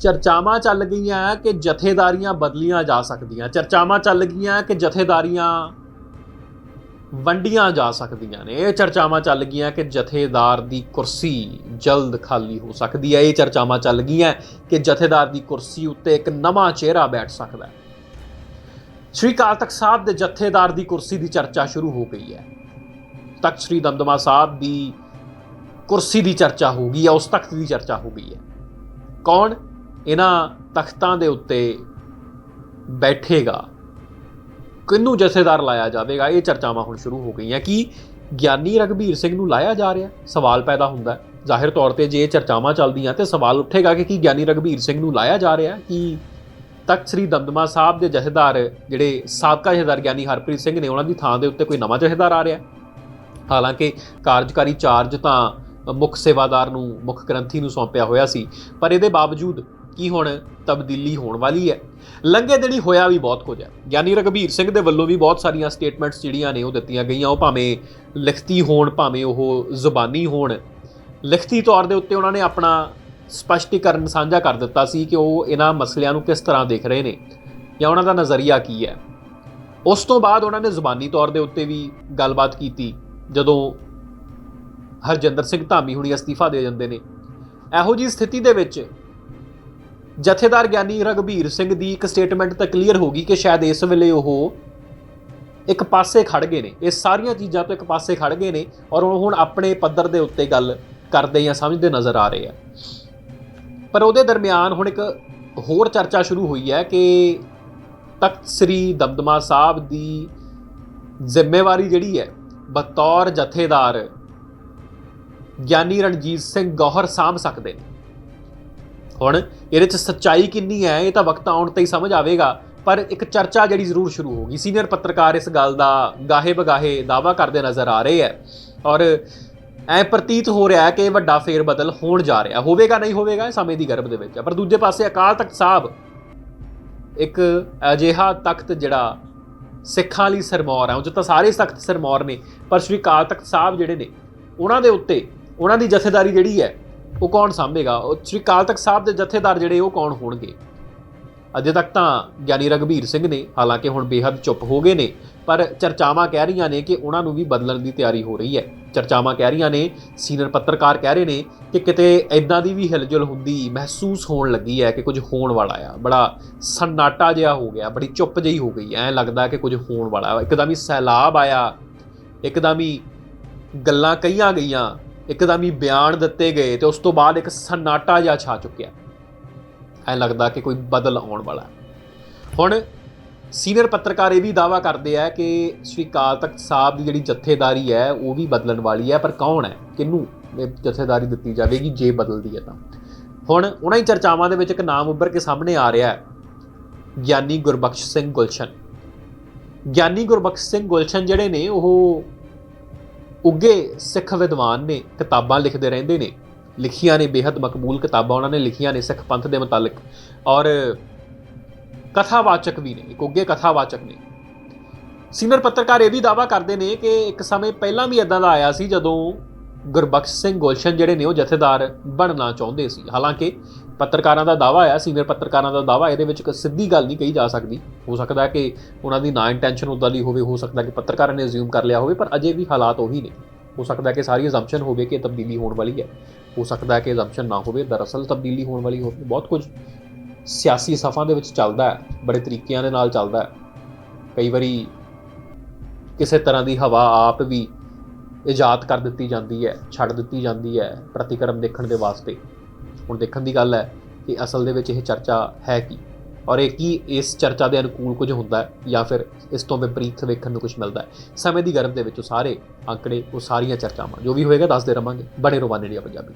ਚਰਚਾਵਾਂ ਚੱਲ ਗਈਆਂ ਕਿ ਜਥੇਦਾਰੀਆਂ ਬਦਲੀਆਂ ਜਾ ਸਕਦੀਆਂ। ਚਰਚਾਵਾਂ ਚੱਲ ਗਈਆਂ ਕਿ ਜਥੇਦਾਰੀਆਂ ਵੰਡੀਆਂ ਜਾ ਸਕਦੀਆਂ ਨੇ। ਇਹ ਚਰਚਾਵਾਂ ਚੱਲ ਗਈਆਂ ਕਿ ਜਥੇਦਾਰ ਦੀ ਕੁਰਸੀ ਜਲਦ ਖਾਲੀ ਹੋ ਸਕਦੀ ਹੈ। ਇਹ ਚਰਚਾਵਾਂ ਚੱਲ ਗਈਆਂ ਕਿ ਜਥੇਦਾਰ ਦੀ ਕੁਰਸੀ ਉੱਤੇ ਇੱਕ ਨਵਾਂ ਚਿਹਰਾ ਬੈਠ ਸਕਦਾ ਹੈ। ਸ਼੍ਰੀ ਅਕਾਲ ਤਖਤ ਸਾਹਿਬ ਦੇ ਜਥੇਦਾਰ ਦੀ ਕੁਰਸੀ ਦੀ ਚਰਚਾ ਸ਼ੁਰੂ ਹੋ ਗਈ ਹੈ। ਤਖਤ ਸ਼੍ਰੀ ਦਮਦਮਾ ਸਾਹਿਬ ਦੀ ਕੁਰਸੀ ਦੀ ਚਰਚਾ ਹੋ ਗਈ ਹੈ, ਉਸ ਤਖਤ ਦੀ ਚਰਚਾ ਹੋ ਗਈ ਹੈ। ਕੌਣ? ਇਹਨਾਂ ਤਖਤਾਂ ਦੇ ਉੱਤੇ ਬੈਠੇਗਾ। ਕਿਹਨੂੰ ਜਥੇਦਾਰ ਲਾਇਆ ਜਾਵੇਗਾ? ਇਹ ਚਰਚਾਵਾਂ ਹੁਣ ਸ਼ੁਰੂ ਹੋ ਗਈਆਂ ਕਿ ਗਿਆਨੀ ਰਗਵੀਰ ਸਿੰਘ ਨੂੰ ਲਾਇਆ ਜਾ ਰਿਹਾ। ਸਵਾਲ ਪੈਦਾ ਹੁੰਦਾ ਹੈ। ਜ਼ਾਹਿਰ ਤੌਰ ਤੇ ਜੇ ਇਹ ਚਰਚਾਵਾਂ ਚੱਲਦੀਆਂ ਤੇ ਸਵਾਲ ਉੱਠੇਗਾ ਕਿ ਕੀ ਗਿਆਨੀ ਰਗਵੀਰ ਸਿੰਘ ਨੂੰ ਲਾਇਆ ਜਾ ਰਿਹਾ ਕਿ ਤਖਤ ਸ੍ਰੀ ਦਮਦਮਾ ਸਾਹਿਬ ਦੇ ਜਥੇਦਾਰ ਜਿਹੜੇ ਸਾਬਕਾ ਜਥੇਦਾਰ ਗਿਆਨੀ ਹਰਪ੍ਰੀਤ ਸਿੰਘ ਨੇ ਉਹਨਾਂ ਦੀ ਥਾਂ ਦੇ ਉੱਤੇ ਕੋਈ ਨਵਾਂ ਜਥੇਦਾਰ ਆ ਰਿਹਾ ਹਾਲਾਂਕਿ ਕਾਰਜਕਾਰੀ ਚਾਰਜ ਤਾਂ ਮੁੱਖ ਸੇਵਾਦਾਰ ਨੂੰ, ਮੁੱਖ ਗ੍ਰੰਥੀ ਨੂੰ ਸੌਂਪਿਆ ਹੋਇਆ ਸੀ। ਪਰ ਇਹਦੇ ਬਾਵਜੂਦ ਕੀ ਹੁਣ ਤਬਦੀਲੀ ਹੋਣ ਵਾਲੀ ਹੈ? ਲੰਘੇ ਦਿਨੀ ਹੋਇਆ ਵੀ ਬਹੁਤ ਕੁਝ ਹੈ। ਗਿਆਨੀ ਰਗਵੀਰ ਸਿੰਘ ਦੇ ਵੱਲੋਂ ਵੀ ਬਹੁਤ ਸਾਰੀਆਂ ਸਟੇਟਮੈਂਟਸ ਜਿਹੜੀਆਂ ਨੇ ਉਹ ਦਿੱਤੀਆਂ ਗਈਆਂ। ਉਹ ਭਾਵੇਂ ਲਿਖਤੀ ਹੋਣ, ਭਾਵੇਂ ਉਹ ਜ਼ੁਬਾਨੀ ਹੋਣ। ਲਿਖਤੀ ਤੌਰ ਦੇ ਉੱਤੇ ਉਹਨਾਂ ਨੇ ਆਪਣਾ ਸਪਸ਼ਟੀਕਰਨ ਸਾਂਝਾ ਕਰ ਦਿੱਤਾ ਸੀ ਕਿ ਉਹ ਇਹਨਾਂ ਮਸਲਿਆਂ ਨੂੰ ਕਿਸ ਤਰ੍ਹਾਂ ਦੇਖ ਰਹੇ ਨੇ ਜਾਂ ਉਹਨਾਂ ਦਾ ਨਜ਼ਰੀਆ ਕੀ ਹੈ। ਉਸ ਤੋਂ ਬਾਅਦ ਉਹਨਾਂ ਨੇ ਜ਼ੁਬਾਨੀ ਤੌਰ ਦੇ ਉੱਤੇ ਵੀ ਗੱਲਬਾਤ ਕੀਤੀ, ਜਦੋਂ ਹਰਜਿੰਦਰ ਸਿੰਘ ਧਾਮੀ ਹੁਣੀ ਅਸਤੀਫਾ ਦੇ ਜਾਂਦੇ ਨੇ। ਇਹੋ ਜੀ ਸਥਿਤੀ ਦੇ ਵਿੱਚ ਜਥੇਦਾਰ ਗਿਆਨੀ ਰਗਵੀਰ ਸਿੰਘ ਦੀ ਇੱਕ ਸਟੇਟਮੈਂਟ ਤਾਂ ਕਲੀਅਰ ਹੋ ਗਈ ਕਿ ਸ਼ਾਇਦ ਇਸ ਵੇਲੇ ਉਹ ਇੱਕ ਪਾਸੇ ਖੜ ਗਏ ਨੇ। ਇਹ ਸਾਰੀਆਂ ਚੀਜ਼ਾਂ ਤੋਂ ਇੱਕ ਪਾਸੇ ਖੜ ਗਏ ਨੇ ਔਰ ਉਹ ਹੁਣ ਆਪਣੇ ਪੱਧਰ ਦੇ ਉੱਤੇ ਗੱਲ ਕਰਦੇ ਜਾਂ ਸਮਝਦੇ ਨਜ਼ਰ ਆ ਰਹੇ ਆ। ਪਰ ਉਹਦੇ ਦਰਮਿਆਨ ਹੁਣ ਇੱਕ ਹੋਰ ਚਰਚਾ ਸ਼ੁਰੂ ਹੋਈ ਹੈ ਕਿ ਤਖਤ ਸ੍ਰੀ ਦਮਦਮਾ ਸਾਹਿਬ ਦੀ ਜ਼ਿੰਮੇਵਾਰੀ ਜਿਹੜੀ ਹੈ, ਬਤੌਰ ਜਥੇਦਾਰ ਗਿਆਨੀ ਰਣਜੀਤ ਸਿੰਘ ਗੌਹਰ ਸਾਂਭ ਸਕਦੇ ਨੇ। ਹੁਣ ਇਹਦੇ ਚ ਸੱਚਾਈ ਕਿੰਨੀ ਹੈ, ਇਹ ਤਾਂ ਵਕਤ ਆਉਣ ਤੇ ਹੀ ਸਮਝ ਆਵੇਗਾ। ਪਰ ਇੱਕ ਚਰਚਾ ਜਿਹੜੀ ਜ਼ਰੂਰ ਸ਼ੁਰੂ ਹੋਗੀ ਸੀਨੀਅਰ ਪੱਤਰਕਾਰ ਇਸ ਗੱਲ ਦਾ ਗਾਹੇ ਬਗਾਹੇ ਦਾਵਾ ਕਰਦੇ ਨਜ਼ਰ ਆ ਰਹੇ ਹੈ। ਔਰ ਐ ਪ੍ਰਤੀਤ ਹੋ ਰਿਹਾ ਹੈ ਕਿ ਵੱਡਾ ਫੇਰ ਬਦਲ ਹੋਣ ਜਾ ਰਿਹਾ। ਹੋਵੇਗਾ, ਨਹੀਂ ਹੋਵੇਗਾ, ਇਹ ਸਮੇਂ ਦੀ ਗਰਭ ਦੇ ਵਿੱਚ ਪਰ ਦੂਜੇ ਪਾਸੇ ਅਕਾਲ ਤਖਤ ਸਾਹਿਬ ਇੱਕ ਅਜਿਹਾ ਤਖਤ ਜਿਹੜਾ ਸਿੱਖਾਂ ਲਈ ਸਰਮੌਰ ਹੈ। ਉਹ 'ਚ ਤਾਂ ਸਾਰੇ ਤਖਤ ਸਰਮੌਰ ਨੇ, ਪਰ ਸ਼੍ਰੀ ਅਕਾਲ ਤਖਤ ਸਾਹਿਬ ਜਿਹੜੇ ਨੇ, ਉਹਨਾਂ ਦੇ ਉੱਤੇ, ਉਹਨਾਂ ਦੀ ਜਥੇਦਾਰੀ ਜਿਹੜੀ ਹੈ ਉਹ ਕੌਣ ਸਾਂਭੇਗਾ? ਉਹ ਸ਼੍ਰੀ ਅਕਾਲ ਤਖਤ ਸਾਹਿਬ ਦੇ ਜਥੇਦਾਰ ਜਿਹੜੇ, ਉਹ ਕੌਣ ਹੋਣਗੇ? ਅਜੇ ਤੱਕ ਤਾਂ ਗਿਆਨੀ ਰਗਵੀਰ ਸਿੰਘ ਨੇ, ਹਾਲਾਂਕਿ ਹੁਣ ਬੇਹੱਦ ਚੁੱਪ ਹੋ ਗਏ ਨੇ, ਪਰ ਚਰਚਾਵਾਂ ਕਹਿ ਰਹੀਆਂ ਨੇ ਕਿ ਉਹਨਾਂ ਨੂੰ ਵੀ ਬਦਲਣ ਦੀ ਤਿਆਰੀ ਹੋ ਰਹੀ ਹੈ। ਚਰਚਾਵਾਂ ਕਹਿ ਰਹੀਆਂ ਨੇ, ਸੀਨੀਅਰ ਪੱਤਰਕਾਰ ਕਹਿ ਰਹੇ ਨੇ ਕਿ ਕਿਤੇ ਐਦਾਂ ਦੀ ਵੀ ਹਿਲਜੁਲ ਹੁੰਦੀ ਮਹਿਸੂਸ ਹੋਣ ਲੱਗੀ ਹੈ ਕਿ ਕੁਝ ਹੋਣ ਵਾਲਾ ਆ। ਬੜਾ ਸਨਾਟਾ ਜਿਹਾ ਹੋ ਗਿਆ, ਬੜੀ ਚੁੱਪ ਜਿਹੀ ਹੋ ਗਈ। ਐ ਲੱਗਦਾ ਕਿ ਕੁਝ ਹੋਣ ਵਾਲਾ ਹੈ ਇੱਕਦਮ ਹੀ ਸੈਲਾਬ ਆਇਆ। ਇੱਕਦਮ ਹੀ ਗੱਲਾਂ ਕਹੀਆਂ ਗਈਆਂ। ਇੱਕਦਮ ਹੀ ਬਿਆਨ ਦਿੱਤੇ ਗਏ ਤੇ ਉਸ ਤੋਂ ਬਾਅਦ ਇੱਕ ਸਨਾਟਾ ਜਿਹਾ ਛਾ ਚੁੱਕਿਆ। ਐ ਲੱਗਦਾ ਕਿ ਕੋਈ ਬਦਲ ਆਉਣ ਵਾਲਾ ਹੁਣ ਸੀਨੀਅਰ ਪੱਤਰਕਾਰ ਇਹ ਵੀ ਦਾਵਾ ਕਰਦੇ ਆ ਕਿ ਸ਼੍ਰੀ ਅਕਾਲ ਤਖਤ ਸਾਹਿਬ ਦੀ ਜਿਹੜੀ ਜਥੇਦਾਰੀ ਹੈ, ਉਹ ਵੀ ਬਦਲਣ ਵਾਲੀ ਹੈ, ਪਰ ਕੌਣ ਹੈ? ਕਿਹਨੂੰ ਜਥੇਦਾਰੀ ਦਿੱਤੀ ਜਾਵੇਗੀ ਜੇ ਬਦਲਦੀ ਹੈ ਤਾਂ? ਹੁਣ ਉਹਨਾਂ ਹੀ ਚਰਚਾਵਾਂ ਦੇ ਵਿੱਚ ਇੱਕ ਨਾਮ ਉੱਭਰ ਕੇ ਸਾਹਮਣੇ ਆ ਰਿਹਾ ਹੈ, ਗਿਆਨੀ ਗੁਰਬਖਸ਼ ਸਿੰਘ ਗੁਲਸ਼ਨ। ਗਿਆਨੀ ਗੁਰਬਖਸ਼ ਸਿੰਘ ਗੁਲਸ਼ਨ ਜਿਹੜੇ ਨੇ, ਉਹ ਉੱਗੇ ਸਿੱਖ ਵਿਦਵਾਨ ਨੇ ਕਿਤਾਬਾਂ ਲਿਖਦੇ ਰਹਿੰਦੇ ਨੇ। ਲਿਖੀਆਂ ਨੇ ਬੇहद ਮਕਬੂਲ ਕਿਤਾਬਾਂ, ਉਹਨਾਂ ਨੇ ਲਿਖੀਆਂ ਨੇ ਸਿੱਖ ਪੰਥ ਦੇ ਮੁਤਾਲਕ। ਔਰ ਕਥਾਵਾਚਕ ਵੀ ਨੇ, ਇੱਕ ਉੱਗੇ ਕਥਾਵਾਚਕ ਨੇ। ਸੀਨੀਅਰ ਪੱਤਰਕਾਰ ਇਹ ਵੀ ਦਾਵਾ ਕਰਦੇ ਨੇ ਕਿ ਇੱਕ ਸਮੇਂ ਪਹਿਲਾਂ ਵੀ ਇਦਾਂ ਦਾ ਆਇਆ ਸੀ ਜਦੋਂ ਗੁਰਬਖਸ਼ ਸਿੰਘ ਗੁਲਸ਼ਨ ਜਿਹੜੇ ਨੇ ਉਹ ਜਥੇਦਾਰ ਬਣਨਾ ਚਾਹੁੰਦੇ ਸੀ। ਹਾਲਾਂਕਿ ਪੱਤਰਕਾਰਾਂ ਦਾ ਦਾਵਾ ਆ ਸੀਨੀਅਰ ਪੱਤਰਕਾਰਾਂ ਦਾ ਦਾਵਾ ਇਹਦੇ ਵਿੱਚ ਇੱਕ ਸਿੱਧੀ ਗੱਲ ਨਹੀਂ ਕਹੀ ਜਾ ਸਕਦੀ। ਹੋ ਸਕਦਾ ਕਿ ਉਹਨਾਂ ਦੀ ਨਾ ਇੰਟੈਂਸ਼ਨ ਉਦਾਂ ਦੀ ਹੋਵੇ, ਹੋ ਸਕਦਾ ਕਿ ਪੱਤਰਕਾਰਾਂ ਨੇ ਅਸਿਊਮ ਕਰ ਲਿਆ ਹੋਵੇ, ਪਰ ਅਜੇ ਵੀ ਹਾਲਾਤ ਉਹੀ ਨੇ। ਹੋ ਸਕਦਾ ਕਿ ਸਾਰੀ ਅਸੰਪਸ਼ਨ ਹੋਵੇ ਕਿ ਤਬਦੀਲੀ ਹੋਣ ਵਾਲੀ ਹੈ। ਹੋ ਸਕਦਾ ਕਿ ਅਸੰਪਸ਼ਨ ਨਾ ਹੋਵੇ, ਦਰਅਸਲ ਤਬਦੀਲੀ ਹੋਣ ਵਾਲੀ ਹੋਵੇ ਬਹੁਤ ਕੁਝ ਸਿਆਸੀ ਸਫਾਂ ਦੇ ਵਿੱਚ ਚੱਲਦਾ ਹੈ, ਬੜੇ ਤਰੀਕਿਆਂ ਦੇ ਨਾਲ ਚੱਲਦਾ ਹੈ। ਕਈ ਵਾਰੀ ਕਿਸੇ ਤਰ੍ਹਾਂ ਦੀ ਹਵਾ ਆਪ ਵੀ ਇਜਾਦ ਕਰ ਦਿੱਤੀ ਜਾਂਦੀ ਹੈ, ਛੱਡ ਦਿੱਤੀ ਜਾਂਦੀ ਹੈ ਪ੍ਰਤੀਕਰਮ ਦੇਖਣ ਦੇ ਵਾਸਤੇ। ਹੁਣ ਦੇਖਣ ਦੀ ਗੱਲ ਹੈ ਕਿ ਅਸਲ ਦੇ ਵਿੱਚ ਇਹ ਚਰਚਾ ਹੈ ਕੀ? ਔਰ ਇਹ ਕੀ ਇਸ ਚਰਚਾ ਦੇ ਅਨੁਕੂਲ ਕੁਝ ਹੁੰਦਾ ਹੈ ਜਾਂ ਫਿਰ ਇਸ ਤੋਂ ਵਿਪਰੀਤ ਵੇਖਣ ਨੂੰ ਕੁਝ ਮਿਲਦਾ ਹੈ? ਸਮੇਂ ਦੀ ਗਰਭ ਦੇ ਵਿੱਚ ਉਹ ਸਾਰੇ ਅੰਕੜੇ, ਉਹ ਸਾਰੀਆਂ ਚਰਚਾਵਾਂ, ਜੋ ਵੀ ਹੋਏਗਾ ਦੱਸਦੇ ਰਵਾਂਗੇ। ਬੜੇ ਰਵਾਨੇ ਇੰਡੀਆ ਪੰਜਾਬੀ।